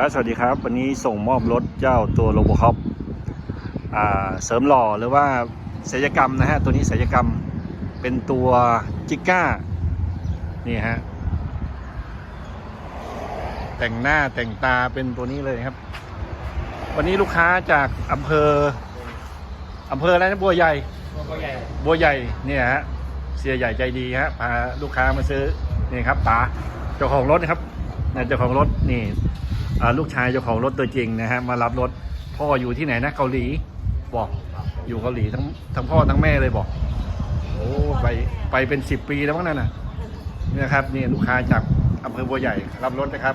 ครับสวัสดีครับ วันนี้ส่งมอบรถเจ้าตัวโลโบคอปเสริมหล่อหรือว่าศัลยกรรมนะฮะ ตัวนี้ศัลยกรรมเป็นตัวจิก้า นี่ฮะ แต่งหน้าแต่งตาเป็นตัวนี้เลยครับ วันนี้ลูกค้าจากอำเภออำเภออะไรนะบัวใหญ่ตัวใหญ่บัวใหญ่เนี่ยฮะเสียใหญ่ใจดีฮะพาลูกค้ามาซื้อนี่ครับป๋าเจ้าของรถนะครับ นะเจ้าของรถนี่ลูกชายเจ้าของรถตัวจริงนะฮะมารับรถพ่ออยู่ที่ไหนนะเกาหลีบอกอยู่เกาหลีทั้งทั้งพ่อทั้งแม่เลยบอกโอ้ไปไปเป็นสิบปีแล้วมั้งนั่นน่ะนี่นะครับนี่ลูกค้าจากอำเภอบัวใหญ่รับรถนะครับ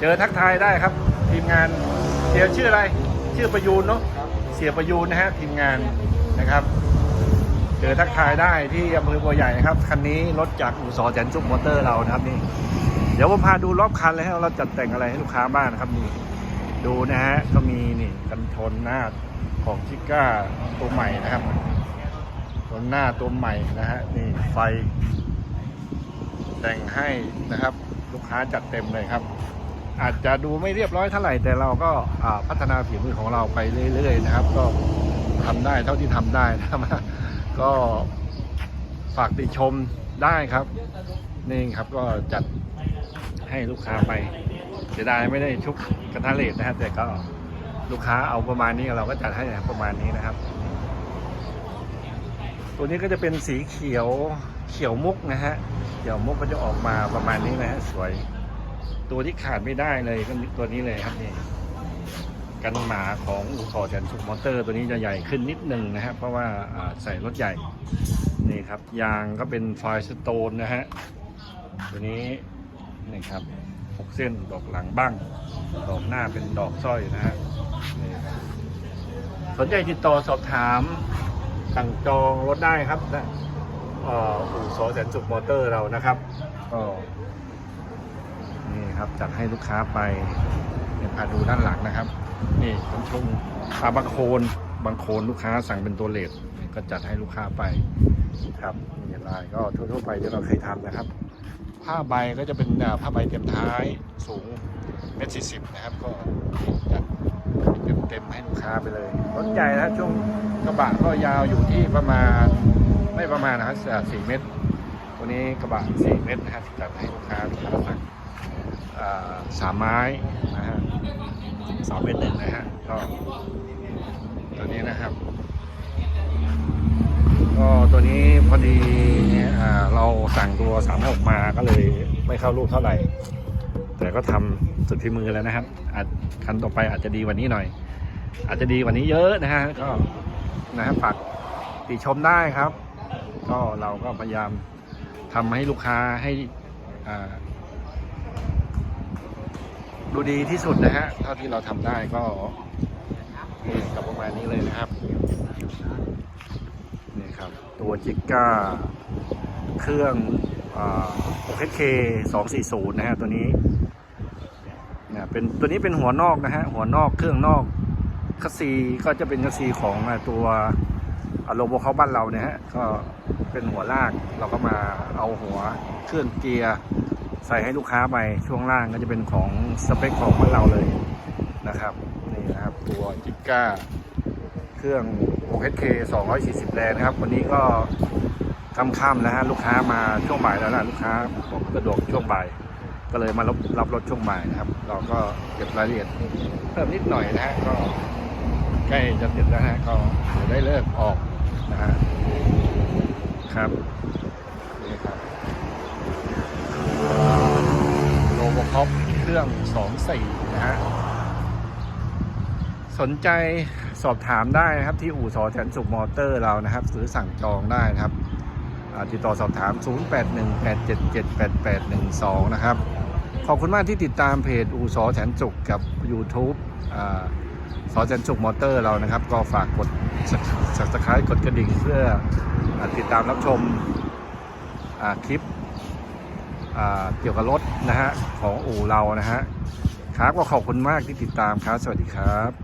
เจอทักทายได้ครับ ทีมงานเสียชื่ออะไร ชื่อประยูนเนาะเสียประยูนนะฮะทีมงานนะครับ เจอทักทายได้ที่อำเภอบัวใหญ่นะครับคันนี้รถจากอู่สอแสนจุกมอเตอร์เรานะครับนี่ เดี๋ยวผมพาดูรอบคันเลยให้เราจัดแต่งอะไรให้ลูกค้าบ้างนะครับนี่ดูนะฮะก็มีนี่กันชนหน้าของชิก้าตัวใหม่นะครับชนหน้าตัวใหม่นะฮะนี่ไฟ แต่งให้นะครับ ลูกค้าจัดเต็มเลยครับ อาจจะดูไม่เรียบร้อยเท่าไหร่ แต่เราก็พัฒนาฝีมือของเราไปเรื่อย ๆ นะครับ ก็ทำได้เท่าที่ทำได้นะครับก็ฝากติชมได้ครับ นี่ครับก็จัด ให้ลูกค้าไปเสียดายไม่ได้ชุบกระทะเหล็กนะฮะแต่ก็ลูกค้าเอาประมาณนี้เราก็จัดให้ประมาณนี้นะครับ ตัวนี้ก็จะเป็นสีเขียวเขียวมุกนะฮะเขียวมุกก็จะออกมาประมาณนี้นะฮะสวย ตัวที่ขาดไม่ได้เลยก็ตัวนี้เลยครับนี่กันหมาของอู่ทอแสนสุขมอเตอร์ ตัวนี้จะใหญ่ขึ้นนิดนึงนะฮะเพราะว่าใส่รถใหญ่นี่ครับยางก็เป็นไฟสโตนนะฮะตัวนี้ นี่ครับหกเส้นดอกหลังบ้าง ดอกหน้าเป็นดอกสร้อยนะฮะสนใจติดต่อสอบถามสั่งจองรถได้ครับนะอู่สอแสนสุขมอเตอร์เรานะครับก็นี่ครับจัดให้ลูกค้าไปเดี๋ยพาดูด้านหลังนะครับ นี่ผมชมอาบางโคนบางโคนลูกค้าสั่งเป็นตัวเลดก็จัดให้ลูกค้าไปครับนี่ลายก็ทั่วๆไปที่เราเคยทำนะครับ ผ้าใบก็จะเป็นผ้าใบเต็มท้ายสูงเมตรสี่สิบนะครับ ก็จัดเต็มๆให้ลูกค้าไปเลยรถใหญ่นะช่วงกระบะก็ยาวอยู่ที่ประมาณไม่ประมาณนะครับสี่เมตร ตัวนี้กระบะสี่เมตรนะครับจัดให้ลูกค้าลูกค้าสั่งสามไม้นะฮะสามเมตรหนึ่งนะฮะก็ตัวนี้นะครับ นี้พอดีเราสั่งตัวสามหกมาก็เลยไม่เข้ารูปเท่าไหร่ แต่ก็ทำสุดฝีมือแล้วนะครับอาจคันต่อไปอาจจะดีกวันนี้หน่อย อาจจะดีกว่านี้เยอะนะฮะก็นะฮะฝากติชมได้ครับ ก็เราก็พยายามทำให้ลูกค้าให้อ่าดูดีที่สุดนะฮะเท่าที่เราทำได้ก็กับประมาณนี้เลยนะครับ ตัวจิก้าเครื่องเคเคสองสี่ศูนย์นะฮะตัวนี้เนี่ยเป็นตัวนี้เป็นหัวนอกนะฮะหัวนอกเครื่องนอกคัสซีก็จะเป็นคัสซีของตัวโลโบเขาบ้านเราเนี่ยฮะก็เป็นหัวลากเราก็มาเอาหัวเครื่องเกียร์ใส่ให้ลูกค้าไปช่วงล่างก็จะเป็นของสเปคของบ้านเราเลยนะครับนี่นะครับตัวจิก้าเครื่อง 6HK 240 แรงนะครับ วันนี้ก็ค่ำๆแล้วฮะลูกค้ามาช่วงบ่ายแล้วนะลูกค้าผมสะดวกช่วงบ่าย ก็เลยมารับรับรถช่วงบ่ายนะครับ เราก็เก็บรายละเอียดเพิ่มนิดหน่อยนะฮะก็ใกล้จะเสร็จแล้วฮะก็เดี๋ยวได้เลิกออกนะฮะครับนี่ครับโลโบคอปเครื่อง 24 นะฮะสนใจ สอบถามได้นะครับที่อู่สอแสนสุขมอเตอร์เรานะครับซื้อสั่งจองได้นะครับติดต่อสอบถาม 0818778812 นะครับ ขอบคุณมากที่ติดตามเพจอู่สอแสนสุขกับ YouTube อสอแสนสุขมอเตอร์เรานะครับ ก็ฝากกด subscribe กดกระดิ่งเพื่ออติดตามรับชมคลิปเกี่ยวกับรถนะฮะของอู่เรานะฮะครับก็ขอบคุณมากที่ติดตามครับ สวัสดีครับ